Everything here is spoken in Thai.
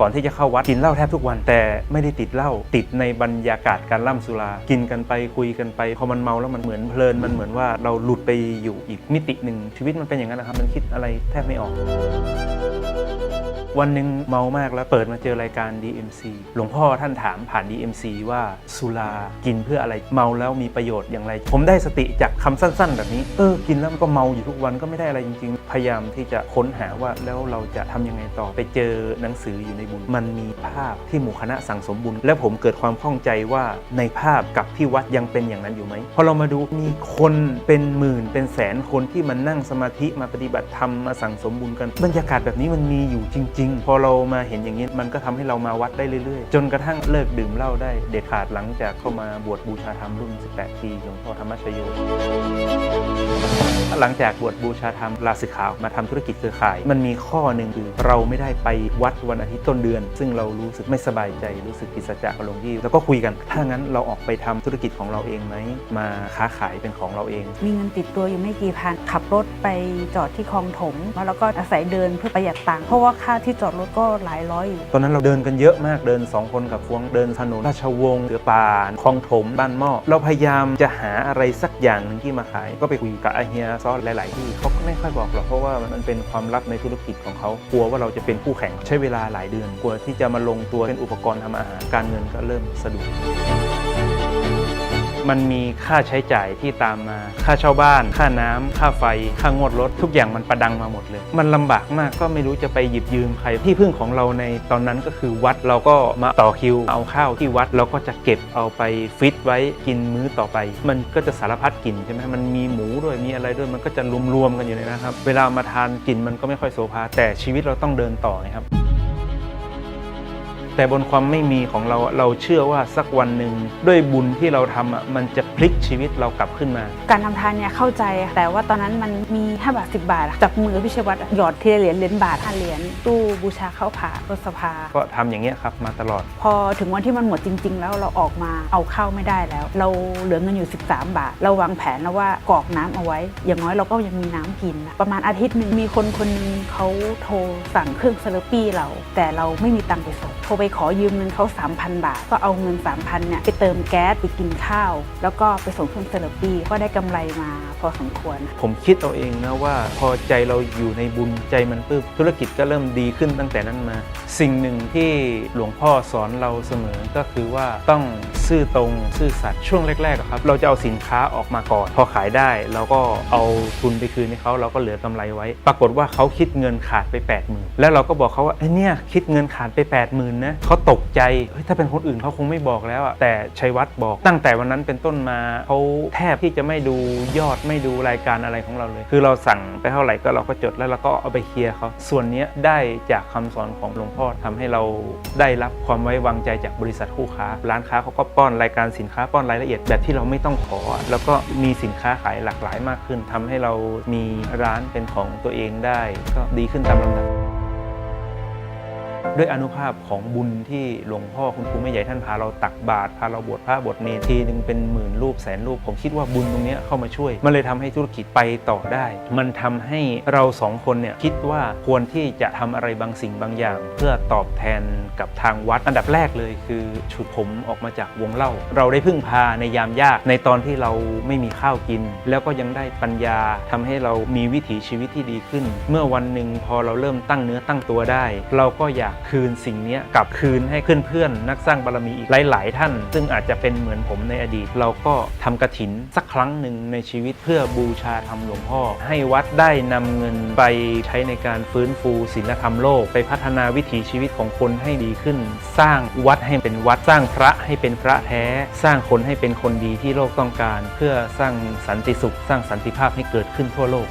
ก่อนที่จะเข้าวัดกินเหล้าแทบทุกวัน แต่ไม่ได้ติดเหล้าติดในบรรยากาศการล่ำสุรา กินกันไปคุยกันไปพอมันเมาแล้วมันเหมือนเพลินมันเหมือนว่าเราหลุดไปอยู่อีกมิติหนึ่งชีวิตมันเป็นอย่างนั้นนะครับมันคิดอะไรแทบไม่ออก วันหนึ่งเมามากแล้วเปิดมาเจอรายการ DMC หลวงพ่อท่านถามผ่าน DMC ว่าสุรากินเพื่ออะไรเมาแล้วมีประโยชน์อย่างไร ผมได้สติจากคำสั้น ๆ แบบนี้ เออ กินแล้วมันก็เมาอยู่ทุกวันก็ไม่ได้อะไรจริง ๆ พยายามที่จะค้นหาว่าแล้วเราจะทำยังไงต่อไปเจอหนังสืออยู่ในบุญ มันมีภาพที่หมู่คณะสั่งสมบุญ และผมเกิดความข้องใจว่าในภาพกับที่วัดยังเป็นอย่างนั้นอยู่ไหมพอเรามาดูมีคนเป็นหมื่นเป็นแสนคนที่มันนั่งสมาธิมาปฏิบัติธรรมมาสั่งสมบุญกันบรรยากาศแบบนี้มันมีอยู่จริงๆพอเรามาเห็นอย่างนี้มันก็ทำให้เรามาวัดได้เรื่อยๆ จนกระทั่งเลิกดื่มเหล้าได้เด็ดขาดหลังจากเข้ามาบวชบูชาธรรมรุ่น 18 ปีหลวงพ่อธรรมชโยหลังจากบวชบูชาธรรมลาสิกขามาทำธุรกิจเครือข่าย มันมีข้อหนึ่งคือเราไม่ได้ไปวัดวันอาทิตย์ต้นเดือน ซึ่งเรารู้สึกไม่สบายใจรู้สึกผิดสัจจะกับหลวงพี่แล้วก็คุยกัน ถ้างั้นเราออกไปทำธุรกิจของเราเองไหมมาค้าขายเป็นของเราเอง มีเงินติดตัวอยู่ไม่กี่พันขับรถไปจอดที่คลองถมแล้วก็อาศัยเดินเพื่อประหยัดตังค์เพราะว่าค่าที่จอดรถก็หลายร้อยอยู่ ตอนนั้นเราเดินกันเยอะมากเดิน 2 คนกับฟวงเดินถนนราชวงศ์เสือป่าคลองถมบ้านหม้อเราพยายามจะหาอะไรสักอย่างหนึ่งที่มาขาย ก็ไปคุยกับอาเฮียซอสหลาย ๆ ที่เขาก็ไม่ค่อยบอกหรอกเพราะว่ามันเป็นความลับในธุรกิจของเขากลัวว่าเราจะเป็นคู่แข่งใช้เวลาหลายเดือนกลัวที่จะมาลงตัวเป็นอุปกรณ์ทำอาหารการเงินก็เริ่มสะดวก มันมีค่าใช้จ่ายที่ตามมา ค่าเช่าบ้าน ค่าน้ำค่าไฟ ค่างวดรถ ทุกอย่างมันประดังมาหมดเลย มันลำบากมากก็ไม่รู้จะไปหยิบยืมใคร ที่พึ่งของเราในตอนนั้นก็คือวัดเราก็มาต่อคิว เอาข้าวที่วัดเราก็จะเก็บเอาไปฟิตไว้กินมื้อต่อไป มันก็จะสารพัดกลิ่นใช่ไหมมันมีหมูด้วยมีอะไรด้วยมันก็จะรวมๆกันอยู่ในนะครับ เวลามาทานกลิ่นมันก็ไม่ค่อยโซภาแต่ชีวิตเราต้องเดินต่อไงครับ แต่บนความไม่มีของเราอะเราเชื่อว่าสักวันหนึ่งด้วยบุญที่เราทำอะมันจะพลิกชีวิตเรากลับขึ้นมา การทำทานเนี่ยเข้าใจแต่ว่าตอนนั้นมันมี 5 บาท 10 บาท จับมือพิชยวัตรหยอดทีละเหรียญเหรียญบาท5เหรียญตู้บูชาเข้าผ่ารถสภา ก็ทำอย่างเงี้ยครับมาตลอด พอถึงวันที่มันหมดจริง ๆ แล้วเราออกมาเอาเข้าไม่ได้แล้ว เราเหลือเงินอยู่ 13 บาท เราวางแผนแล้วว่ากรอกน้ำเอาไว้ อย่างน้อยเราก็ยังมีน้ำกินนะประมาณอาทิตย์หนึ่งมีคนคนหนึงเขาโทรสั่งเครื่องเซเลปี้เรา แต่เราไม่มีตังค์ไปส่ง โทรไปขอยืมเงินเขา 3,000 บาท ก็เอาเงิน 3,000เนี่ยไปเติมแก๊สไปกินข้าว แล้วก็ไปส่งเครื่องเซเลปี้ก็ได้กำไรมาพอสมควร ผมคิดเอาเองนะว่าพอใจเราอยู่ในบุญใจมันปลื้มธุรกิจก็เริ่มดีขึ้นตั้งแต่นั้นมา สิ่งหนึ่งที่หลวงพ่อสอนเราเสมอก็คือว่าต้อง ซื่อตรงซื่อสัตย์ช่วงแรกๆอะครับ เราจะเอาสินค้าออกมาก่อน พอขายได้เราก็เอาทุนไปคืนให้เขาเราก็เหลือกำไรไว้ ปรากฏว่าเขาคิดเงินขาดไป 8 0,000แล้วเราก็บอกเขาว่าไอ้เนี่ยคิดเงินขาดไป 8 0,000นะเขาตกใจเฮ้ยถ้าเป็นคนอื่นเขาคงไม่บอกแล้วอะแต่ชัยวัฒน์บอกตั้งแต่วันนั้นเป็นต้นมาเขาแทบที่จะไม่ดูยอดไม่ดูรายการอะไรของเราเลย คือเราสั่งไปเท่าไหร่ก็เราก็จดแล้วเราก็เอาไปเคลียร์เขาส่วนนี้ได้จากคำสอนของหลวงพ่อทำให้เราได้รับความไว้วางใจจากบริษัทคู่ค้า ร้านค้าเขาก็ป้อนรายการสินค้าป้อนรายละเอียดแบบที่เราไม่ต้องขอ แล้วก็มีสินค้าขายหลากหลายมากขึ้นทำให้เรามีร้านเป็นของตัวเองได้ ก็ดีขึ้นตามลำดับ ด้วยอนุภาพของบุญที่หลวงพ่อคุณครูแม่ใหญ่ท่านพาเราตักบาตรพาเราบวชพระบวชเนรทีหนึ่งเป็นหมื่นรูปแสนรูป ผมคิดว่าบุญตรงนี้เข้ามาช่วย มันเลยทำให้ธุรกิจไปต่อได้ มันทำให้เราสองคนเนี่ยคิดว่าควรที่จะทำอะไรบางสิ่งบางอย่าง เพื่อตอบแทนกับทางวัด อันดับแรกเลยคือฉุดผมออกมาจากวงเล่า เราได้พึ่งพาในยามยากในตอนที่เราไม่มีข้าวกิน แล้วก็ยังได้ปัญญาทำให้เรามีวิถีชีวิตที่ดีขึ้น เมื่อวันหนึ่งพอเราเริ่มตั้งเนื้อตั้งตัวได้ เราก็อยากคืนสิ่งนี้กลับคืนให้เพื่อนๆนักสร้างบารมีอีกหลาย ๆ ท่าน ซึ่งอาจจะเป็นเหมือนผมในอดีต เราก็ทำกระถินสักครั้งหนึ่งในชีวิตเพื่อบูชาธรรมหลวงพ่อ ให้วัดได้นำเงินไปใช้ในการฟื้นฟูศีลธรรมโลก ไปพัฒนาวิถีชีวิตของคนให้ดีขึ้น สร้างวัดให้เป็นวัดสร้างพระให้เป็นพระแท้ สร้างคนให้เป็นคนดีที่โลกต้องการ เพื่อสร้างสันติสุข สร้างสันติภาพให้เกิดขึ้นทั่วโลก